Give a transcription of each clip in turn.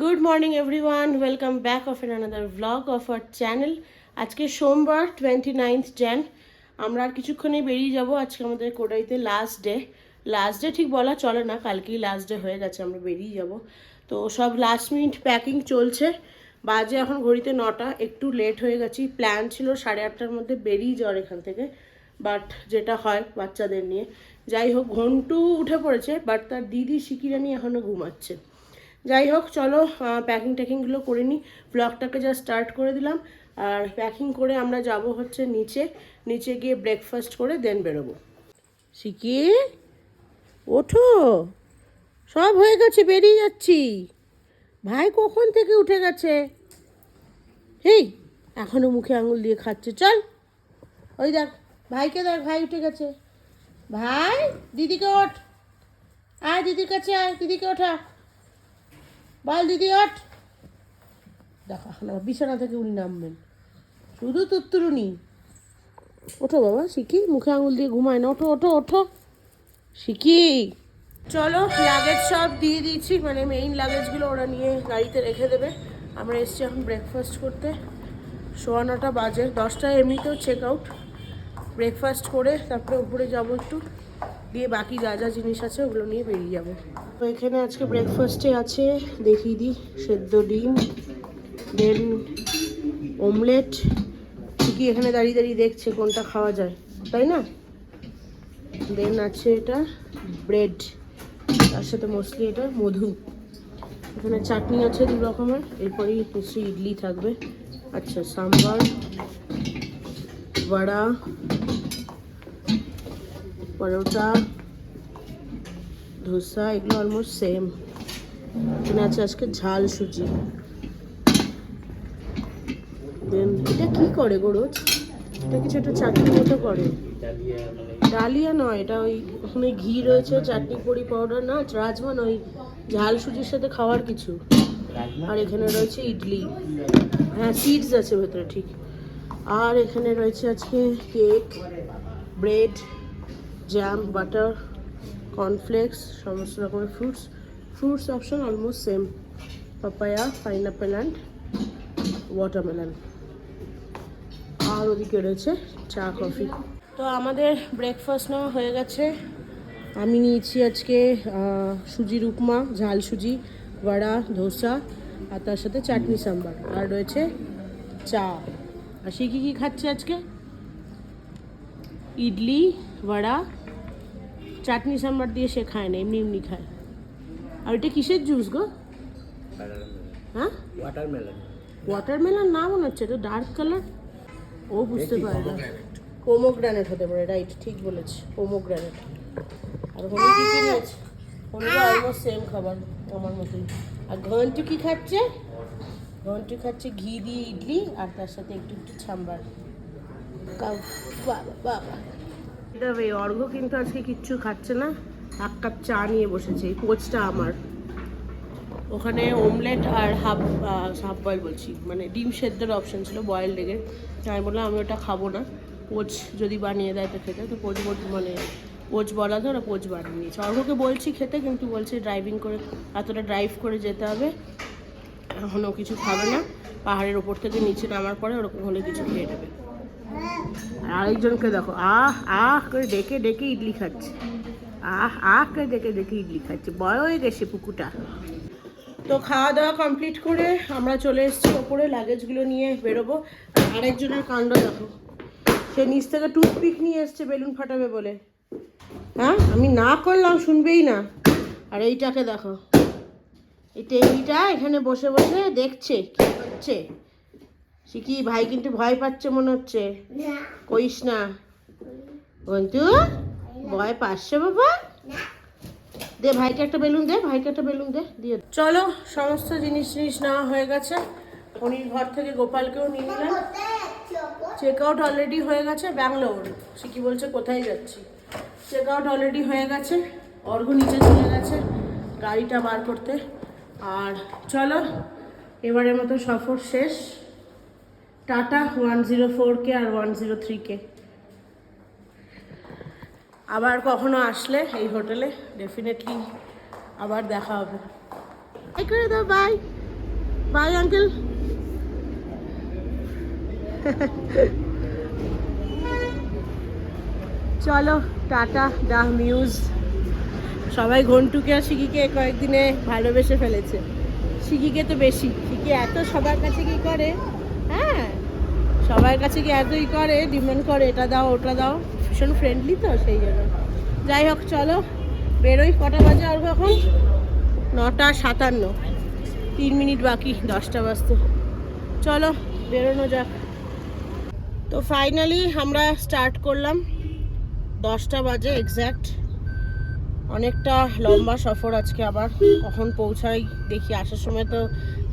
Good morning everyone welcome back of an another vlog of our channel আজকে সোমবার twenty ninth Gen আমরা আর কিছুক্ষণে বেরিয়ে যাব। আজকে আমাদের কোটাইতে লাস্ট ডে লাস্ট ডে ঠিক বলা চলে না, কালকেই লাস্ট ডে হয়ে গেছে, আমরা বেরিয়ে যাব। তো সব লাস্ট মিনিট প্যাকিং চলছে। বাজে এখন ঘড়িতে নটা, একটু লেট হয়ে গেছি। প্ল্যান ছিল সাড়ে আটটার মধ্যে বেরিয়ে যাওয়ার এখান থেকে। বাট যেটা হয় বাচ্চাদের নিয়ে। যাই হোক, ঘন্টু উঠে পড়েছে বাট তার দিদি শিকিরানি এখনও ঘুমাচ্ছে। যাই হোক চলো প্যাকিং ট্যাকিংগুলো করে নিই ব্লগটাকে যা স্টার্ট করে দিলাম। আর প্যাকিং করে আমরা যাব হচ্ছে নিচে। নিচে গিয়ে ব্রেকফাস্ট করে দেন বেরোবো। শিকি ওঠো। সব হয়ে গেছে, বেরিয়ে যাচ্ছি। ভাই কখন থেকে উঠে গেছে? হেই এখনও মুখে আঙুল দিয়ে খাচ্ছে। চল। ওই দেখ, ভাইকে দেখ, ভাই উঠে গেছে। ভাই, দিদিকে ওঠ। আয়, দিদির কাছে আয়, দিদিকে ওঠা। বল দিদি, ওঠ। দেখো, এখন আবার বিছানা থেকে উনি নামবেন। শুধু তুত্তুরুনি। ওঠো বাবা, শিখি। মুখে আঙুল দিয়ে ঘুমায় না। ওঠো ওঠো ওঠো। শিখি। চলো লাগেজ সব দিয়ে দিয়েছি। মানে মেইন লাগেজগুলো ওরা নিয়ে গাড়িতে রেখে দেবে। আমরা এসছি এখন ব্রেকফাস্ট করতে। সোয়া নটা বাজে। দশটায় এমনিতেও চেক আউট ব্রেকফাস্ট করে তারপরে উপরে যাব একটু। দিয়ে বাকি যা যা জিনিস আছে ওগুলো নিয়ে বেরিয়ে যাব। তো এখানে আজকে ব্রেকফাস্টে আছে, দেখিয়ে দিই, সেদ্ধ ডিম দেন অমলেট কি এখানে দাঁড়িয়ে দাঁড়িয়ে দেখছে, কোনটা খাওয়া যায়, তাই না? দেন আছে এটা ব্রেড তার সাথে মোস্টলি এটা মধু। এখানে চাটনি আছে দু রকমের, এরপরেই নিশ্চয়ই ইডলি থাকবে। আচ্ছা সাম্বার, বড়া পরোটা ধোসা এগুলো অলমোস্ট সেম এখানে আছে আজকে ঝাল সুজি। এটা কি করে গো রোজ? এটা কিছু একটা চাটনি মতো করে? ডালিয়া নয় এটা ওই ওখানে ঘি রয়েছে চাটনি পড়ি পাউডার না রাজমা নয় ঝাল সুজির সাথে খাওয়ার কিছু। আর এখানে রয়েছে ইডলি। হ্যাঁ সিডস আছে ভেতরে ঠিক। আর এখানে রয়েছে আজকে cake bread jam butter cornflakes সমস্ত রকমের fruits fruits option almost same papaya pineapple and watermelon আর ওদিকে রয়েছে চা কফি তো আমাদের ব্রেকফাস্ট নেওয়া হয়ে গেছে। আমি নিয়েছি আজকে সুজির উপমা ঝাল সুজি, বড়া, ধোসা, আর তার সাথে চাটনি সাম্বার। আর রয়েছে চা। আর সে কী কী খাচ্ছে আজকে? ইডলি, বড়া চাটনি সাম্বার দিয়ে সে খায় না এমনি এমনি খায়। আর এটা কিসের জুস গো? হ্যাঁ? ওয়াটারমেলন ওয়াটারমেলন না মনে হচ্ছে এটা ডার্ক কালার ও বুঝতে পারে না পোমোগ্রানেট হতে পারে রাইট ঠিক বলেছি পোমোগ্রানেট আর হলুদ কি কি নিয়েছে হলুদ অলমোস্ট সেম খাবার আমার মতোই। আর ঘন্টু কি খাচ্ছে? ঘন্টু খাচ্ছে ঘি দিয়ে ইডলি আর তার সাথে একটু একটু ছাম্বার কাউ বাবা বাবা। এটা এই অর্ঘ কিন্তু আজকে কিচ্ছু খাচ্ছে না। এক কাপ চা নিয়ে বসেছে, এই কোচটা আমার। ওখানে ওমলেট আর হাফ হাফ বয়েল বলছি। মানে ডিম সেদ্ধের অপশন ছিল বয়েল লেগে আমি বললাম, আমি ওটা খাব না। পোচ যদি বানিয়ে দেয় তো খেতে। তো বল- মানে পোচ বলা ওরা পোচ বানিয়ে নিয়েছে। অর্ঘকে বলছি খেতে, কিন্তু বলছে ড্রাইভিং করে, এতটা ড্রাইভ করে যেতে হবে। এখনও কিছু খাবে না। পাহাড়ের ওপর থেকে নিচে নামার পরে ওরকম হলে কিছু খেয়ে নেবে। আরেকজনকে দেখো, আহ আহ করে ডেকে ডেকে ইডলি খাচ্ছে। আহ আহ করে ডেকে ডেকে ইডলি খাচ্ছে। বয় হয়ে গেছে পুকুটা তো খাওয়া দাওয়া কমপ্লিট করে আমরা চলে এসেছি ওপরে লাগেজগুলো নিয়ে বেরোবো। আরেকজনের কাণ্ড দেখো। সে নিচ থেকে টুথপিক নিয়ে এসছে বেলুন ফাটাবে বলে। হ্যাঁ? আমি না করলাম, শুনবেই না। আর এইটাকে দেখো। এই টেবিলটা এখানে বসে বসে দেখছে, কি হচ্ছে সে কি ভাই কিন্তু ভয় পাচ্ছে মনে হচ্ছে? কইস না। বন্ধু ভয় পাচ্ছে বাবা? দে ভাইকে একটা বেলুন দে ভাইকে একটা বেলুন দে দিয়ে চলো সমস্ত জিনিস জিনিস নেওয়া হয়ে গেছে। উনির ঘর থেকে গোপালকেও নিয়ে নিলাম চেক আউট অলরেডি হয়ে গেছে ব্যাঙ্গালোর। সে কি বলছে কোথায় যাচ্ছি? চেক আউট অলরেডি হয়ে গেছে। অর্ঘ নিচে চলে গেছে গাড়িটা বার করতে। আর চলো এবারের মতো সফর শেষ। Tata one zero four K R one zero three K আবার কখনো আসলে এই হোটেলে? ডেফিনেটলি আবার দেখা হবে। করে দাও বাই বাই আঙ্কেল চলো টাটা ডা মিউজ। সবাই ঘন্টুকে আর শিকিকে কয়েকদিনে ভালোবেসে ফেলেছে। শিকিকে তো বেশি শিকি এত সবার কাছে কি করে? হ্যাঁ। সবার কাছে কি এতই করে ডিমান্ড করে, এটা দাও, ওটা দাও? ভীষণ ফ্রেন্ডলি তো, সেই জন্য। যাই হোক, চলো, বেরোই কটা বাজে আর এখন? নটা সাতান্ন। তিন মিনিট বাকি, দশটা বাজতে। চলো, বেরোনো যাক। তো ফাইনালি আমরা স্টার্ট করলাম। দশটা বাজে এক্স্যাক্ট অনেকটা লম্বা সফর আজকে আবার। কখন পৌঁছাই, দেখি, আসার সময় তো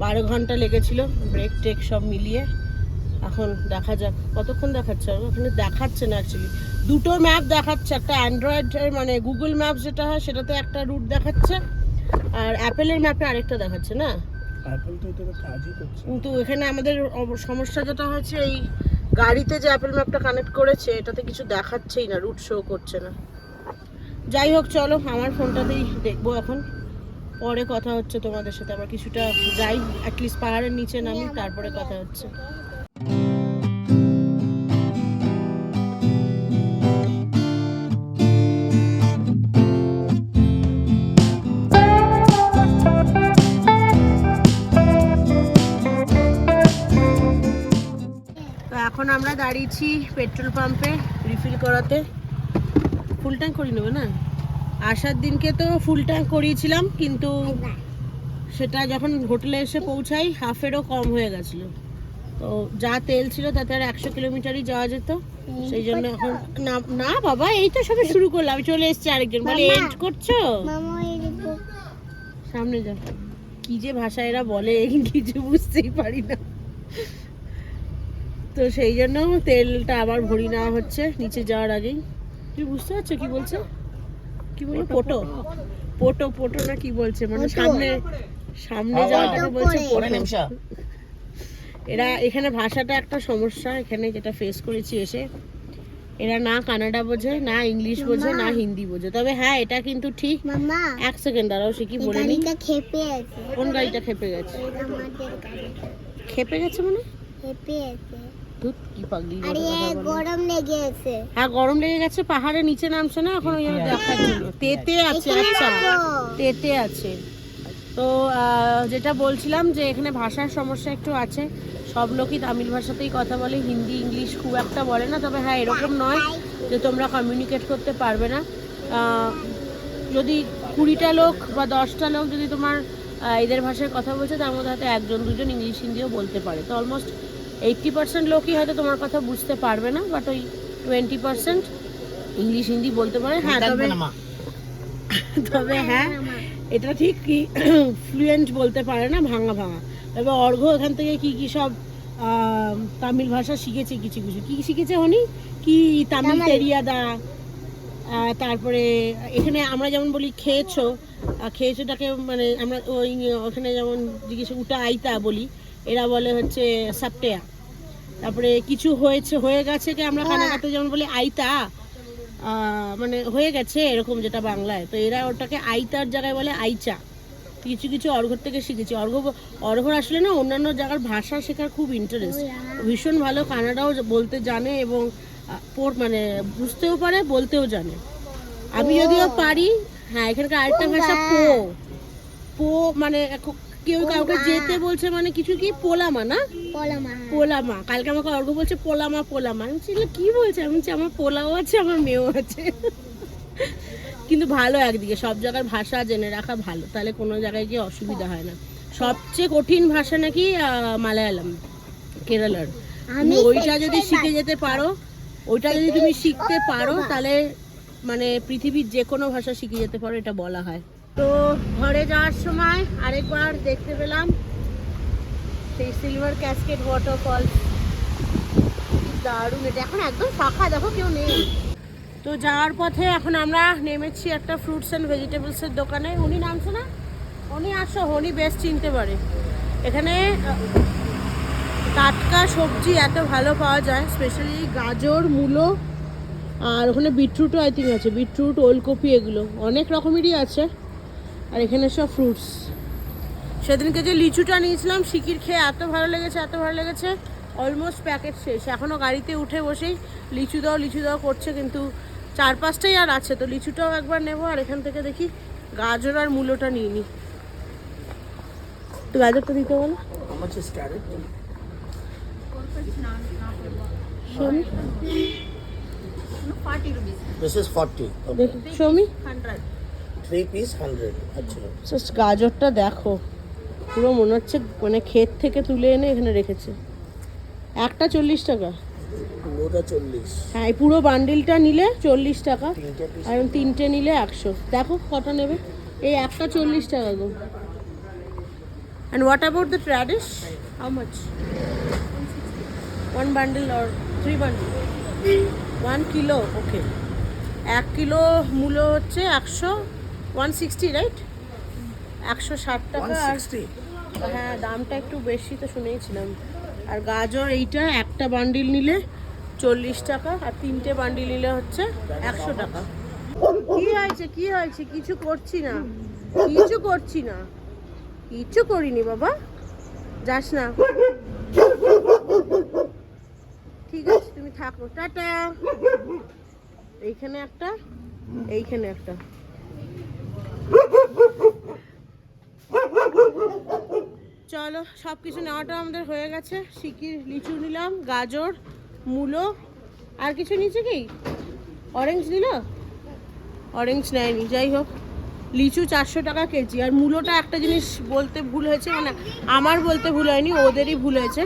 বারো ঘণ্টা লেগেছিল ব্রেক টেক সব মিলিয়ে। এখন দেখা যাক কতক্ষণ দেখাচ্ছে? ওখানে দেখাচ্ছে না অ্যাকচুয়ালি দুটো ম্যাপ দেখাচ্ছে একটা অ্যান্ড্রয়েড মানে গুগল ম্যাপ যেটা হয় সেটাতে একটা রুট দেখাচ্ছে আর অ্যাপেলের ম্যাপে আরেকটা দেখাচ্ছে না? অ্যাপল তো এটা কাজই করছে কিন্তু এখানে আমাদের সমস্যা যেটা হচ্ছে এই গাড়িতে যে অ্যাপেল ম্যাপটা কানেক্ট করেছে এটাতে কিছু দেখাচ্ছেই না রুট শো করছে না। যাই হোক চলো আমার ফোনটাতেই দেখব এখন। পরে কথা হচ্ছে তোমাদের সাথে, আবার কিছুটা যাই অ্যাটলিস্ট পাহাড়ের নিচে নামি, তারপরে কথা হচ্ছে। এখন আমরা দাঁড়িয়েছি পেট্রোল পাম্পে রিফিল করাতে। ফুল ট্যাঙ্ক করিয়ে নেবে না? আসার দিনকে তো ফুল ট্যাঙ্ক করিয়েছিলাম কিন্তু সেটা যখন হোটেলে এসে পৌঁছাই হাফেরও কম হয়ে গেছিল। তো যা তেল ছিল তাতে আর একশো কিলোমিটারই যাওয়া যেত সেই জন্য এখন না না বাবা এই তো সবে শুরু করলাম চলে এসছে আরেকজন। বলে। এন্ড করছ? সামনে যা কি যে ভাষা এরা বলে কিছু বুঝতেই পারি না। তো সেই জন্য তেলটা আবার ভরি নেওয়া হচ্ছে নিচে যাওয়ার আগেই। তুমি বুঝতে পারছ কি বলছে? কি বলল পোটো। পোটো পোটো না কি বলছে? মানে। সামনে সামনে যাওয়াটাকে বলছে। পোটো। এরা এখানে ভাষাটা একটা সমস্যা। এখানে যেটা ফেস করেছি এসে। এরা না কানাডা বোঝে না ইংলিশ বোঝে না হিন্দি বোঝে। তবে হ্যাঁ এটা কিন্তু ঠিক। এক সেকেন্ড দাঁড়াও সে কি বলে নি? কোন গাড়িটা খেপে গেছে? খেপে গেছে মানে? খেপে আছে। কি পাগলি বলে। গরম লেগে আছে। হ্যাঁ গরম লেগে গেছে পাহাড়ের নিচে নামছে না এখন ওই জন্য দেখার জন্য। তেতে আছে আচ্ছা। তেতে আছে। তো যেটা বলছিলাম যে এখানে ভাষার সমস্যা একটু আছে সব লোকই তামিল ভাষাতেই কথা বলে হিন্দি ইংলিশ খুব একটা বলে না তবে হ্যাঁ এরকম নয় যে তোমরা কমিউনিকেট করতে পারবে না। যদি কুড়িটা লোক বা দশটা লোক যদি তোমার এদের ভাষায় কথা বলছে তার মধ্যে হয়তো একজন দুজন ইংলিশ হিন্দিও বলতে পারে। তো অলমোস্ট এইট্টি পার্সেন্ট লোকই হয়তো তোমার কথা বুঝতে পারবে না বাট ওই টোয়েন্টি পার্সেন্ট ইংলিশ হিন্দি বলতে পারে। হ্যাঁ তবে তবে হ্যাঁ এটা ঠিক কি ফ্লুয়েন্ট বলতে পারে না ভাঙা ভাঙা। তবে অর্ঘ এখান থেকে কি কি সব তামিল ভাষা শিখেছে কিছু কিছু? কি শিখেছে হনি? কি তামিল। তেরিয়াদা তারপরে এখানে আমরা যেমন বলি খেয়েছো খেয়েছোটাকে মানে আমরা ওই ওখানে যেমন জিজ্ঞেস উটা আইতা বলি এরা বলে হচ্ছে সাপটেয়া। তারপরে কিছু হয়েছে হয়ে গেছে কি আমরা কানাডাতে যেমন বলি আইতা মানে হয়ে গেছে এরকম যেটা বাংলায়। তো এরা ওটাকে আইতার জায়গায় বলে আইচা। কিছু কিছু অর্ঘর থেকে শিখেছি। অর্ঘ অর্ঘর আসলে না অন্যান্য জায়গার ভাষা শেখার খুব ইন্টারেস্ট ভীষণ ভালো কানাডাও বলতে জানে এবং মানে বুঝতেও পারে বলতেও জানে। আমি যদিও পারি হ্যাঁ এখানকার আরেকটা ভাষা পো। পো মানে কেউ কাউকে যেতে বলছে মানে কিছু কি? পোলামা না? পলামা পোলামা। কালকে আমাকে অর্ঘ বলছে পোলামা পোলামা। আমি বলছি, কি বলছে? আমি বলছি আমার পোলাও আছে আমার মেয়েও আছে। কিন্তু ভালো একদিকে সব জায়গার ভাষা জেনে রাখা ভালো। তাহলে কোনো জায়গায় গিয়ে অসুবিধা হয় না। সবচেয়ে কঠিন ভাষা নাকি আহ, মালায়ালাম কেরালার। তুমি ওইটা যদি শিখে যেতে পারো ওইটা যদি তুমি শিখতে পারো। তাহলে মানে পৃথিবীর যে কোনো ভাষা শিখে যেতে পারো এটা বলা হয়। তো ঘরে যাওয়ার সময় আরেকবার দেখতে পেলাম সেই সিলভার ক্যাসকেট ওয়াটারফল দারুণ, এটা এখন একদম ফাঁকা, দেখো কেউ নেই। তো যাওয়ার পথে এখন আমরা নেমেছি একটা ফ্রুটস অ্যান্ড ভেজিটেবলসের দোকানে। উনি নামছে না? উনি আসো, উনি বেশ চিনতে পারে। এখানে টাটকা সবজি এত ভালো পাওয়া যায় স্পেশালি গাজর, মূলো, আর ওখানে বিটরুটও আই থিঙ্ক আছে বিটরুট ওলকপি এগুলো। অনেক রকমেরই আছে। আর এখানে সব ফ্রুটস সেদিনকে যে লিচুটা নিয়েছিলাম শিকির খেয়ে এত ভালো লেগেছে এত ভালো লেগেছে অলমোস্ট প্যাকেট শেষ এখনও গাড়িতে উঠে বসেই লিচু দাও লিচু দাও করছে কিন্তু চার পাঁচটাই আর আছে তো লিচুটাও একবার নেব আর এখান থেকে দেখি গাজর আর মূলোটা নিয়ে নিই তো গাজরটা দিতে বলো This is 40. Okay. Show me. 100. Three piece hundred আচ্ছা সো গাজরটা দেখো। পুরো মনে হচ্ছে মানে ক্ষেত থেকে তুলে এনে এখানে রেখেছে। একটা চল্লিশ টাকা। চল্লিশ। হ্যাঁ পুরো বান্ডিলটা নিলে চল্লিশ টাকা। আর তিনটে নিলে একশো। দেখো কত নেবে। এই একটা চল্লিশ টাকা গো। And what about the ট্র্যাডিশ how much one bundle or three bundle one kilo okay এক কিলো মূল্য হচ্ছে একশো। ওয়ান সিক্সটি রাইট একশো ষাট টাকা আর 160. হ্যাঁ দামটা একটু বেশি তো শুনেইছিলাম। আর গাজর এইটা একটা বান্ডিল নিলে চল্লিশ টাকা আর তিনটে বান্ডিল নিলে হচ্ছে একশো টাকা। কি হয়েছে কি হয়েছে? কিছু করছি না। কিছু করছি না। কিছু করিনি বাবা। যাস না। ঠিক আছে তুমি থাকো। টাটা। এইখানে একটা এইখানে একটা। চলো সব কিছু নেওয়াটা আমাদের হয়ে গেছে। সিকির লিচু নিলাম, গাজর, মূলো। আর কিছু নিচে কি? অরেঞ্জ নিল? অরেঞ্জ নেয়নি, যাই হোক। লিচু চারশো টাকা কেজি। আর মূলোটা একটা জিনিস বলতে ভুল হয়েছে মানে আমার বলতে ভুল হয়নি, ওদেরই ভুল হয়েছে।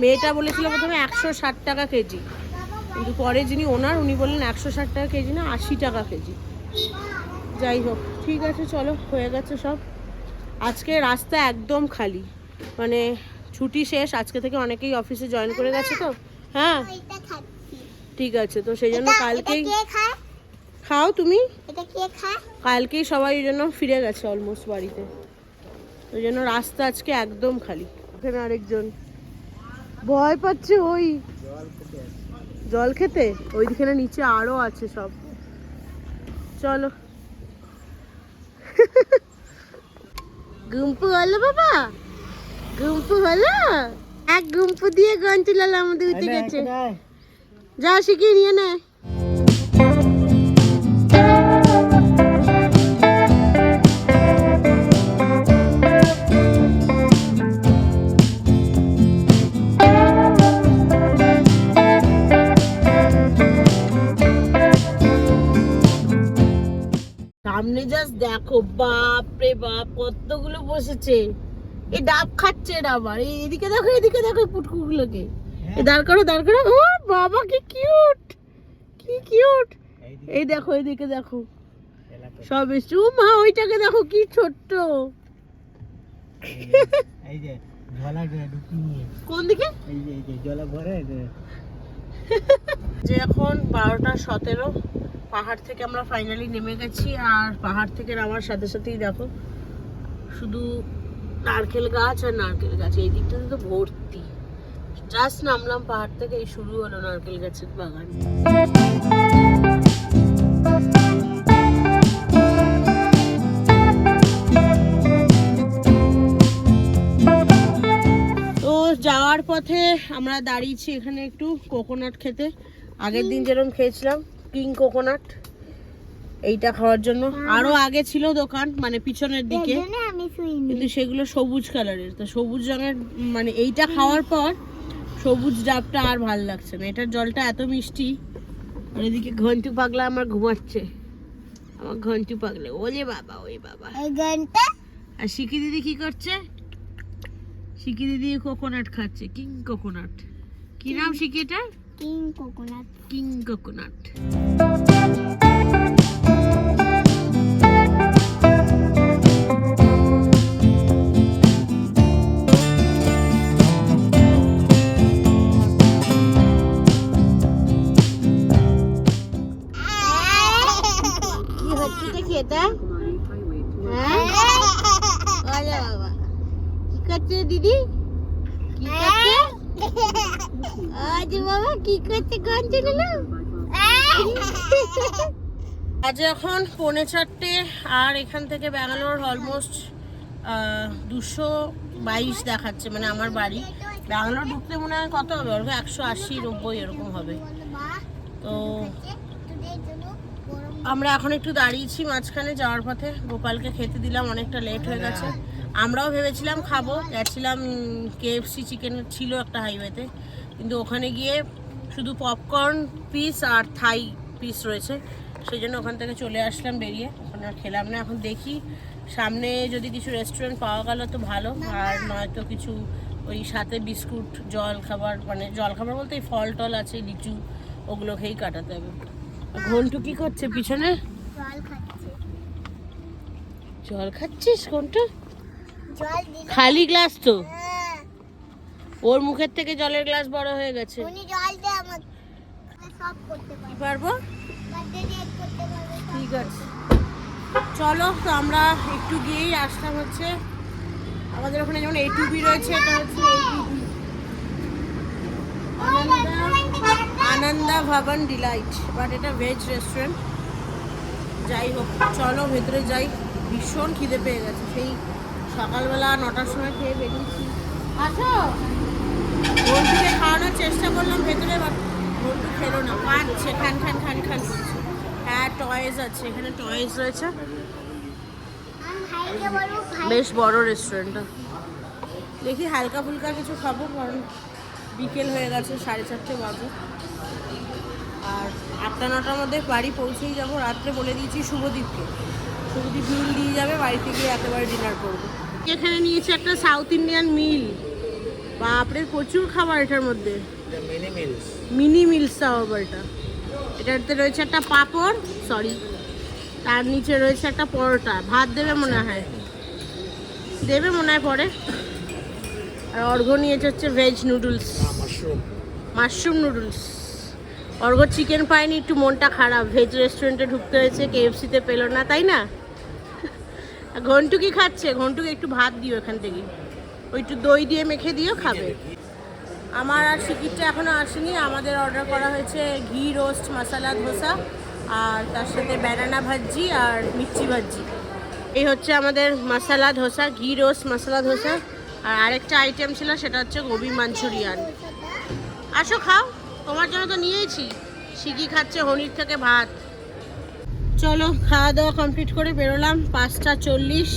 মেয়েটা বলেছিল প্রথমে একশো ষাট টাকা কেজি। কিন্তু পরে যিনি ওনার, উনি বললেন একশো ষাট টাকা কেজি না, আশি টাকা কেজি। যাই হোক ঠিক আছে চলো হয়ে গেছে সব। আজকে রাস্তা একদম খালি। মানে ছুটি শেষ আজকে থেকে অনেকেই অফিসে জয়েন করে গেছে তো? হ্যাঁ? ঠিক আছে তো সেই জন্য কালকেই খাও তুমি। কালকেই সবাই ওই জন্য ফিরে গেছে অলমোস্ট বাড়িতে। ওই জন্য রাস্তা আজকে একদম খালি। এখানে আরেকজন। ভয় পাচ্ছে ওই। জল খেতে? ওইদিকে না নিচে আরও আছে সব। চলো। গুম্পু হলো বাবা? গুম্পু হলো? এক গুম্পু দিয়ে গন্টি লাল আমাদের উঠে গেছে। যা শিখিয়ে নিয়ে নেয় সামনে জাস্ট দেখো বাপ রে বাপ কতগুলো বসেছে। এ ডাব খাচ্ছে এটা আবার। এই এদিকে দেখো এদিকে দেখো পুটকুগুলোকে। এ দাঁড় করো দাঁড় করো। ও বাবা কি কিউট কি কিউট এই দেখো এদিকে দেখো। সব এসছে। ও মা ওইটাকে দেখো কি ছোট্ট। এই যে কোন দিকে? এই যে এই যে জলা ভরে যে এখন বারোটা সতেরো। পাহাড় থেকে আমরা ফাইনালি নেমে গেছি আর পাহাড় থেকে নামার সাথে সাথেই দেখো শুধু নারকেল গাছ আর নারকেল গাছ। এই দিকটা তো ভর্তি। জাস্ট নামলাম পাহাড় থেকে, এই শুরু হলো নারকেল গাছের বাগান। তো যাওয়ার পথে আমরা দাঁড়িয়েছি এখানে একটু কোকোনাট খেতে। আগের দিন যেরকম খেয়েছিলাম কিং কোকোনাট এইটা খাওয়ার জন্য। আরও আগে ছিল দোকান মানে পিছনের দিকে। কিন্তু সেগুলো সবুজ কালারের। তো সবুজ রঙের মানে এইটা খাওয়ার পর সবুজ ডাবটা আর ভালো লাগছে না। এটার জলটা এত মিষ্টি। আর এদিকে ঘন্টু পাগলা আমার ঘুমাচ্ছে। আমার ঘন্টু পাগলা। ওলে বাবা ওই বাবা। আর শিকি দিদি কি করছে? শিকি দিদি কোকোনাট খাচ্ছে। কিং কোকোনাট কি নাম শিকি এটা কিং কোকোনাট কিং কোকোনাট কি গঞ্জে আজ এখন পৌনে চারটে আর এখান থেকে ব্যাঙ্গালোর অলমোস্ট দুশো বাইশ দেখাচ্ছে মানে আমার বাড়ি। ব্যাঙ্গালোর ঢুকতে মনে হয় কত হবে? ওরকম একশো আশি, নব্বই এরকম হবে। তো আমরা এখন একটু দাঁড়িয়েছি মাঝখানে যাওয়ার পথে। গোপালকে খেতে দিলাম, অনেকটা লেট হয়ে গেছে। আমরাও ভেবেছিলাম খাব। গেছিলাম কেএফসি চিকেন ছিল একটা হাইওয়েতে কিন্তু ওখানে গিয়ে শুধু পপকর্ন পিস আর থাই পিস রয়েছে। সেই জন্য ওখান থেকে চলে আসলাম বেরিয়ে। ওখানে আর খেলাম না। এখন দেখি সামনে যদি কিছু রেস্টুরেন্ট পাওয়া গেল তো ভালো। আর নয়তো কিছু ওই সাথে বিস্কুট জল খাবার মানে জল খাবার বলতে এই ফল টল আছে লিচু ওগুলো খেয়েই কাটাতে হবে। ঘন্টু কি করছে পিছনে? জল খাচ্ছিস দিলে খালি গ্লাস তো? হ্যাঁ, ওর মুখের থেকে জলের গ্লাস বড় হয়ে গেছে উনি জল দিয়ে আমার সব করতে পারবে। ঠিক আছে। চলো তো আমরা একটু গিয়েই আসলাম হচ্ছে। আমাদের ওখানে যেমন এইটুবি রয়েছে এটা হচ্ছে আনন্দা আনন্দা ভবন ডিলাইট বাট এটা ভেজ রেস্টুরেন্ট যাই হোক চলো ভেতরে যাই। ভীষণ খিদে পেয়ে গেছে। সেই সকালবেলা নটার সময় খেয়ে বেরিয়েছি। আসো। বন্ধুকে খাওয়ানোর চেষ্টা করলাম ভেতরে বাট খেলো না। পাচ্ছে খান খান খান খান হ্যাঁ টয়েস আছে, এখানে টয়েস রয়েছে। বেশ বড় রেস্টুরেন্টটা দেখি হালকা ফুলকা কিছু খাব, কারণ বিকেল হয়ে গেছে, সাড়ে চারটে বাজে। আর আটটা, নটার মধ্যে বাড়ি পৌঁছেই যাব। রাত্রে বলে দিয়েছি শুভদীপকে। শুভদীপ মিল দিয়ে যাবে, বাড়িতে গিয়ে একেবারে ডিনার করব। এখানে নিয়েছে একটা সাউথ ইন্ডিয়ান মিল বাপরে, প্রচুর খাবার এটার মধ্যে। মিনি মিলস আবার এটাতে রয়েছে একটা পাপড় সরি তার নিচে রয়েছে একটা পরোটা। ভাত দেবে মনে হয়। দেবে মনে হয় পরে। আর অর্ঘ নিয়েছে হচ্ছে ভেজ নুডলস মাশরুম নুডলস অর্ঘ চিকেন পায়নি একটু মনটা খারাপ। ভেজ রেস্টুরেন্টে ঢুকতে হয়েছে কেএফসিতে পেল না তাই না? ঘন্টু কি খাচ্ছে? ঘন্টুকে একটু ভাত দিও এখান থেকে। ওই একটু দই দিয়ে মেখে দিও খাবে। আমার আর টিকিটটা এখনও আসেনি। আমাদের অর্ডার করা হয়েছে ঘি রোস্ট মশলা ধোসা আর তার সাথে ব্যানানা ভাজি আর মির্চি ভাজি এই হচ্ছে আমাদের মশলা ধোসা, ঘি রোস্ট মশলা ধোসা আর আরেকটা আইটেম ছিল, সেটা হচ্ছে গোবি মাঞ্চুরিয়ান আসো খাও, তোমার জন্য তো নিয়েছি। সিকি খাচ্ছে হনির থেকে ভাত। চলো খাওয়া দাওয়া কমপ্লিট করে বেরোলাম, পাঁচটা চল্লিশ।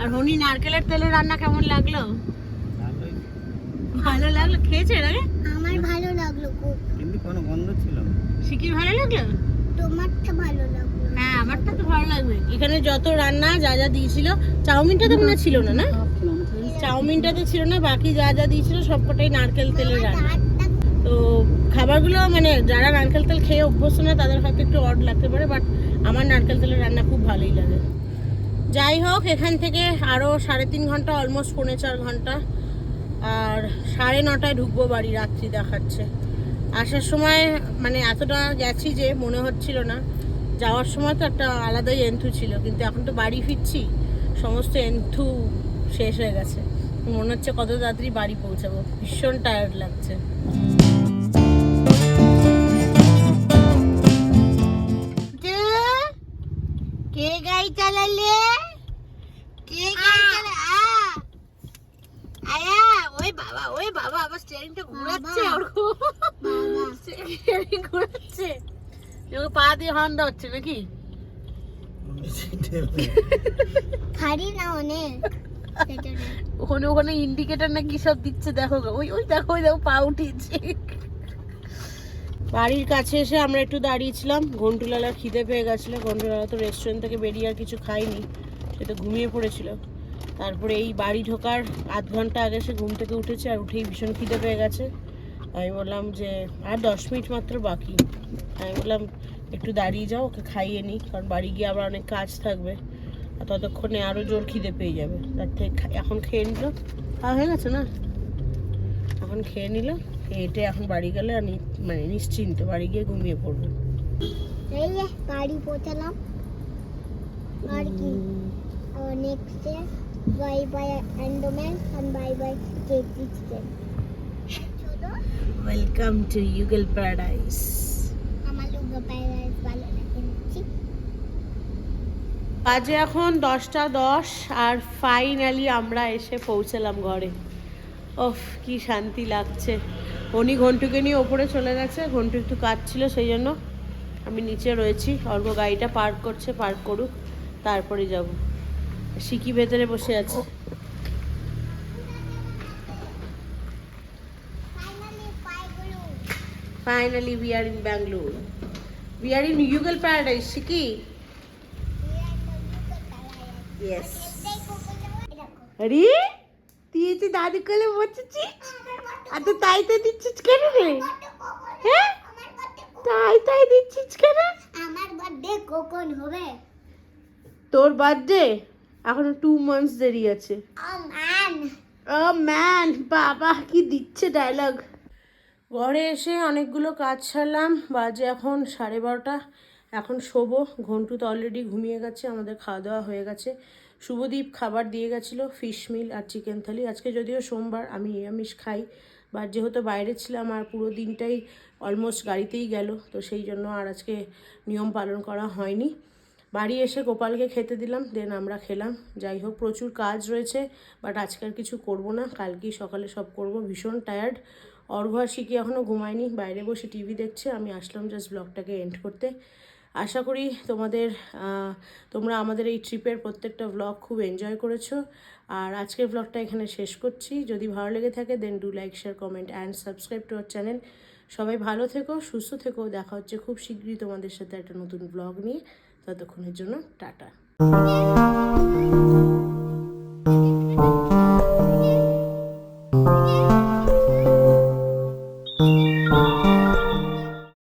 আর হনি নারকেলের তেলে রান্না কেমন লাগল? ভালো লাগল? খেয়েছে এর আগে? আমার ভালো লাগল খুব। কিন্তু কোনো গন্ধ ছিল না। ভালো লাগল? তোমারটা ভালো লাগল। হ্যাঁ আমারটা তো ভালো লাগবে। এখানে যত রান্না যা যা দিয়েছিল চাউমিনটা তো মনে ছিল না না? চাউমিনটা তো ছিল না বাকি যা যা দিয়েছিল সবকটাই নারকেল তেলের রান্না। তো খাবারগুলো মানে যারা নারকেল তেল খেয়ে অভ্যস্ত না তাদের হয়তো একটু অড লাগতে পারে বাট আমার নারকেল তেলের রান্না খুব ভালোই লাগে। যাই হোক এখান থেকে আরও সাড়ে তিন ঘণ্টা অলমোস্ট পৌনে চার ঘণ্টা। আর সাড়ে নটায় ঢুকবো বাড়ি রাত্রি দেখাচ্ছে। আসার সময় মানে এতটা গেছি যে মনে হচ্ছিল না। যাওয়ার সময় তো একটা আলাদাই এন্থু ছিল কিন্তু এখন তো বাড়ি ফিরছি সমস্ত এন্থু শেষ হয়ে গেছে। মনে হচ্ছে কত তাড়াতাড়ি বাড়ি পৌঁছাবো ভীষণ টায়ার্ড লাগছে। কে? গাড়ি চালালে? কে গাড়ি ওই বাবা ওই বাবা আবার স্টিয়ারিংটা ঘোরাচ্ছে স্টিয়ারিং ঘোরাচ্ছে। পা দিয়ে হর্ন হচ্ছে নাকি? ভারী না অনেক ওখানে ওখানে ইন্ডিকেটর না কি সব দিচ্ছে দেখো ওই ওই দেখো ওই দেখো পা উঠিয়েছে। বাড়ির কাছে এসে আমরা একটু দাঁড়িয়েছিলাম। ঘন্টুলালা খিদে পেয়ে গেছিল। ঘন্টুলালা তো রেস্টুরেন্ট থেকে বেরিয়ে আর কিছু খাইনি সে তো ঘুমিয়ে পড়েছিল। তারপরে এই বাড়ি ঢোকার আধ ঘণ্টা আগে সে ঘুম থেকে উঠেছে আর উঠেই ভীষণ খিদে পেয়ে গেছে। আমি বললাম যে আর দশ মিনিট মাত্র বাকি। আমি বললাম একটু দাঁড়িয়ে যাও ওকে খাইয়ে নিই কারণ বাড়ি গিয়ে আবার অনেক কাজ থাকবে। আর ততক্ষণে আরও জোর খিদে পেয়ে যাবে। তার থেকে এখন খেয়ে নিল। খাওয়া হয়ে গেছে না? এখন খেয়ে নিল খেয়েটে এখন বাড়ি গেলে আমি মানে নিশ্চিন্ত বাড়ি গিয়ে ঘুমিয়ে পড়ব। বাড়ি পৌঁছালাম। আর কি? Next bye bye Andaman and bye bye KP chicken welcome to ইউগল paradise আমার লোক প্যারাডাইস ভালো লাগে নিচ্ছি বাজে এখন দশটা দশ আর ফাইনালি আমরা এসে পৌঁছালাম ঘরে। ওফ কি শান্তি লাগছে। উনি ঘন্টুকে নিয়ে ওপরে চলে গেছে ঘন্টু একটু কাজ ছিল সেই জন্য আমি নিচে রয়েছি। অর্ঘ গাড়িটা পার্ক করছে পার্ক করুক তারপরে যাব। সিকি ভেতরে বসে আছে? Finally we are in Bangalore we are in ইউগল paradise সিকি ইয়েস আরে তুই এতে দাদু কোলে বসেছিস আর তো তাই তো দিচ্ছিস কেন রে হ্যাঁ তাই তাই দিচ্ছিস কেন আমার বার্থডে কখন হবে তোর বার্থডে এখনও টু মান্থস দেরি আছে। ও ম্যান ও ম্যান বাবা কি দিচ্ছে ডায়লগ ঘরে এসে অনেকগুলো কাজ ছাড়লাম বাজে এখন সাড়ে বারোটা এখন শোবো। ঘন্টু তো অলরেডি ঘুমিয়ে গেছে আমাদের খাওয়া দাওয়া হয়ে গেছে। শুভদীপ খাবার দিয়ে গেছিল ফিশ মিল আর চিকেন থালি আজকে যদিও সোমবার আমি নিরামিষ খাই বা যেহেতু বাইরে ছিলাম আর পুরো দিনটাই অলমোস্ট গাড়িতেই গেল তো সেই জন্য আর আজকে নিয়ম পালন করা হয়নি। বাড়ি এসে গোপালকে খেতে দিলাম দেন আমরা খেলাম। যাই হোক, প্রচুর কাজ রয়েছে বাট আজকে আর কিছু করব না। কালকেই সকালে সব করব, ভীষণ টায়ার্ড অর্ঘ আর শিখি এখনও ঘুমায়নি, বাইরে বসে টিভি দেখছে, আমি আসলাম জাস্ট ব্লগটাকে এন্ড করতে। আশা করি তোমাদের তোমরা আমাদের এই ট্রিপের প্রত্যেকটা ব্লগ খুব এনজয় করেছ। আর আজকের ব্লগটা এখানে শেষ করছি। যদি ভালো লেগে থাকে then do like share comment and subscribe to our channel সবাই ভালো থেকো, সুস্থ থেকো। দেখা হচ্ছে খুব শীঘ্রই তোমাদের সাথে একটা নতুন ব্লগ নিয়ে। ততক্ষণের জন্য টাটা।